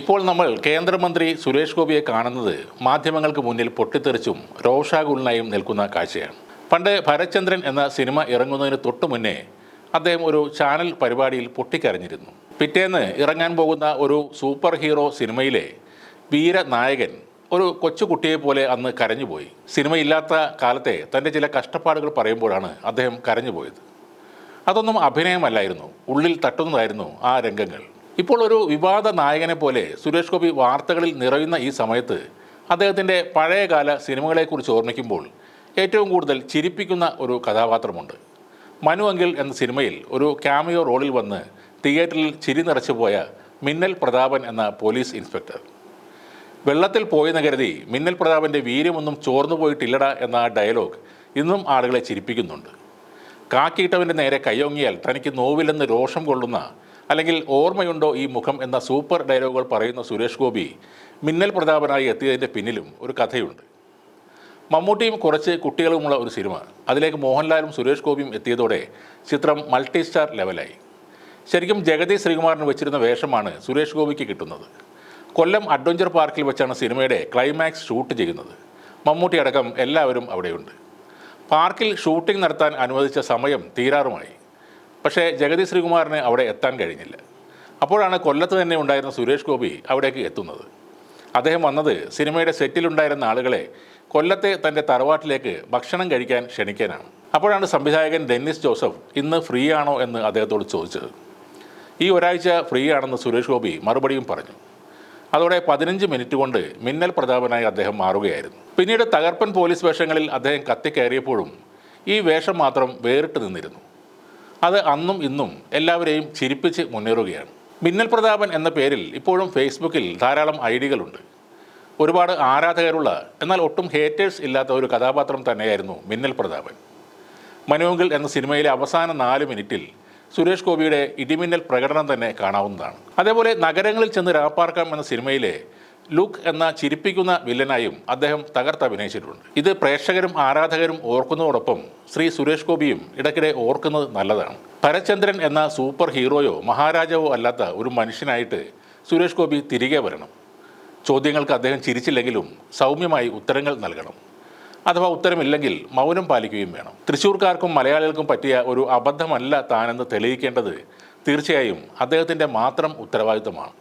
ഇപ്പോൾ നമ്മൾ കേന്ദ്രമന്ത്രി സുരേഷ് ഗോപിയെ കാണുന്നത് മാധ്യമങ്ങൾക്ക് മുന്നിൽ പൊട്ടിത്തെറിച്ചും രോഷാകുലനായും നിൽക്കുന്ന കാഴ്ചയാണ്. പണ്ട് ഭരചന്ദ്രൻ എന്ന സിനിമ ഇറങ്ങുന്നതിന് തൊട്ടു മുന്നേ അദ്ദേഹം ഒരു ചാനൽ പരിപാടിയിൽ പൊട്ടിക്കരഞ്ഞിരുന്നു. പിറ്റേന്ന് ഇറങ്ങാൻ പോകുന്ന ഒരു സൂപ്പർ ഹീറോ സിനിമയിലെ വീരനായകൻ ഒരു കൊച്ചുകുട്ടിയെ പോലെ അന്ന് കരഞ്ഞുപോയി. സിനിമയില്ലാത്ത കാലത്തെ തന്റെ ചില കഷ്ടപ്പാടുകൾ പറയുമ്പോഴാണ് അദ്ദേഹം കരഞ്ഞുപോയത്. അതൊന്നും അഭിനയമല്ലായിരുന്നു. ഉള്ളിൽ തട്ടുന്നതായിരുന്നു ആ രംഗങ്ങൾ. ഇപ്പോൾ ഒരു വിവാദ നായകനെ പോലെ സുരേഷ് ഗോപി വാർത്തകളിൽ നിറയുന്ന ഈ സമയത്ത് അദ്ദേഹത്തിന്റെ പഴയകാല സിനിമകളെക്കുറിച്ച് ഓർമ്മിക്കുമ്പോൾ ഏറ്റവും കൂടുതൽ ചിരിപ്പിക്കുന്ന ഒരു കഥാപാത്രമുണ്ട്. മനു അങ്കിൾ എന്ന സിനിമയിൽ ഒരു ക്യാമിയോ റോളിൽ വന്ന് തിയേറ്ററിൽ ചിരി നിറച്ചു പോയ മിന്നൽ പ്രതാപൻ എന്ന പോലീസ് ഇൻസ്പെക്ടർ. വെള്ളത്തിൽ പോയെന്ന് കരുതി മിന്നൽ പ്രതാപന്റെ വീര്യമൊന്നും ചോർന്നു പോയിട്ടില്ലടാ എന്ന ആ ഡയലോഗ് ഇന്നും ആളുകളെ ചിരിപ്പിക്കുന്നുണ്ട്. കാക്കിയിട്ടവന്റെ നേരെ കയ്യൊങ്ങിയാൽ തനിക്ക് നോവില്ലെന്ന് രോഷം കൊള്ളുന്ന അല്ലെങ്കിൽ ഓർമ്മയുണ്ടോ ഈ മുഖം എന്ന സൂപ്പർ ഡയലോഗുകൾ പറയുന്ന സുരേഷ് ഗോപി മിന്നൽ പ്രതാപനായി എത്തിയതിന്റെ പിന്നിലും ഒരു കഥയുണ്ട്. മമ്മൂട്ടിയും കുറച്ച് കുട്ടികളുമുള്ള ഒരു സിനിമ. അതിലേക്ക് മോഹൻലാലും സുരേഷ് ഗോപിയും എത്തിയതോടെ ചിത്രം മൾട്ടി സ്റ്റാർ ലെവലായി. ശരിക്കും ജഗതി ശ്രീകുമാറിന് വെച്ചിരുന്ന വേഷമാണ് സുരേഷ് ഗോപിക്ക് കിട്ടുന്നത്. കൊല്ലം അഡ്വഞ്ചർ പാർക്കിൽ വെച്ചാണ് സിനിമയുടെ ക്ലൈമാക്സ് ഷൂട്ട് ചെയ്യുന്നത്. മമ്മൂട്ടി അടക്കം എല്ലാവരും അവിടെയുണ്ട്. പാർക്കിൽ ഷൂട്ടിംഗ് നടത്താൻ അനുവദിച്ച സമയം തീരാറുമായി. പക്ഷേ ജഗതി ശ്രീകുമാറിന് അവിടെ എത്താൻ കഴിഞ്ഞില്ല. അപ്പോഴാണ് കൊല്ലത്ത് തന്നെ ഉണ്ടായിരുന്ന സുരേഷ് ഗോപി അവിടേക്ക് എത്തുന്നത്. അദ്ദേഹം വന്നത് സിനിമയുടെ സെറ്റിലുണ്ടായിരുന്ന ആളുകളെ കൊല്ലത്തെ തന്റെ തറവാട്ടിലേക്ക് ഭക്ഷണം കഴിക്കാൻ ക്ഷണിക്കാനാണ്. അപ്പോഴാണ് സംവിധായകൻ ഡെന്നിസ് ജോസഫ് ഇന്ന് ഫ്രീ ആണോ എന്ന് അദ്ദേഹത്തോട് ചോദിച്ചത്. ഈ ഒരാഴ്ച ഫ്രീ ആണെന്ന് സുരേഷ് ഗോപി മറുപടിയും പറഞ്ഞു. അതോടെ പതിനഞ്ച് മിനിറ്റ് കൊണ്ട് മിന്നൽ പ്രതാപനായി അദ്ദേഹം മാറുകയായിരുന്നു. പിന്നീട് തകർപ്പൻ പോലീസ് വേഷങ്ങളിൽ അദ്ദേഹം കത്തിക്കയറിയപ്പോഴും ഈ വേഷം മാത്രം വേറിട്ട് നിന്നിരുന്നു. അത് അന്നും ഇന്നും എല്ലാവരെയും ചിരിപ്പിച്ച് മുന്നേറുകയാണ്. മിന്നൽ പ്രതാപൻ എന്ന പേരിൽ ഇപ്പോഴും ഫേസ്ബുക്കിൽ ധാരാളം ഐഡികളുണ്ട്. ഒരുപാട് ആരാധകരുള്ള എന്നാൽ ഒട്ടും ഹേറ്റേഴ്സ് ഇല്ലാത്ത ഒരു കഥാപാത്രം തന്നെയായിരുന്നു മിന്നൽ പ്രതാപൻ. മനുവെങ്കിൽ എന്ന സിനിമയിലെ അവസാന നാല് മിനിറ്റിൽ സുരേഷ് ഗോപിയുടെ ഇടിമിന്നൽ പ്രകടനം തന്നെ കാണാവുന്നതാണ്. അതേപോലെ നഗരങ്ങളിൽ ചെന്ന് രാപ്പാർക്കാം എന്ന സിനിമയിലെ ലുക്ക് എന്ന ചിരിപ്പിക്കുന്ന വില്ലനായും അദ്ദേഹം തകർത്തഭിനയിച്ചിട്ടുണ്ട് ഇത് പ്രേക്ഷകരും ആരാധകരും ഓർക്കുന്നതോടൊപ്പം ശ്രീ സുരേഷ് ഗോപിയും ഇടയ്ക്കിടെ ഓർക്കുന്നത് നല്ലതാണ്. ഭരചന്ദ്രൻ എന്ന സൂപ്പർ ഹീറോയോ മഹാരാജാവോ അല്ലാത്ത ഒരു മനുഷ്യനായിട്ട് സുരേഷ് ഗോപി തിരികെ വരണം. ചോദ്യങ്ങൾക്ക് അദ്ദേഹം ചിരിച്ചില്ലെങ്കിലും സൗമ്യമായി ഉത്തരങ്ങൾ നൽകണം. അഥവാ ഉത്തരമില്ലെങ്കിൽ മൗനം പാലിക്കുകയും വേണം. തൃശ്ശൂർക്കാർക്കും മലയാളികൾക്കും പറ്റിയ ഒരു അബദ്ധമല്ല താനെന്ന് തെളിയിക്കേണ്ടത് തീർച്ചയായും അദ്ദേഹത്തിന്റെ മാത്രം ഉത്തരവാദിത്തമാണ്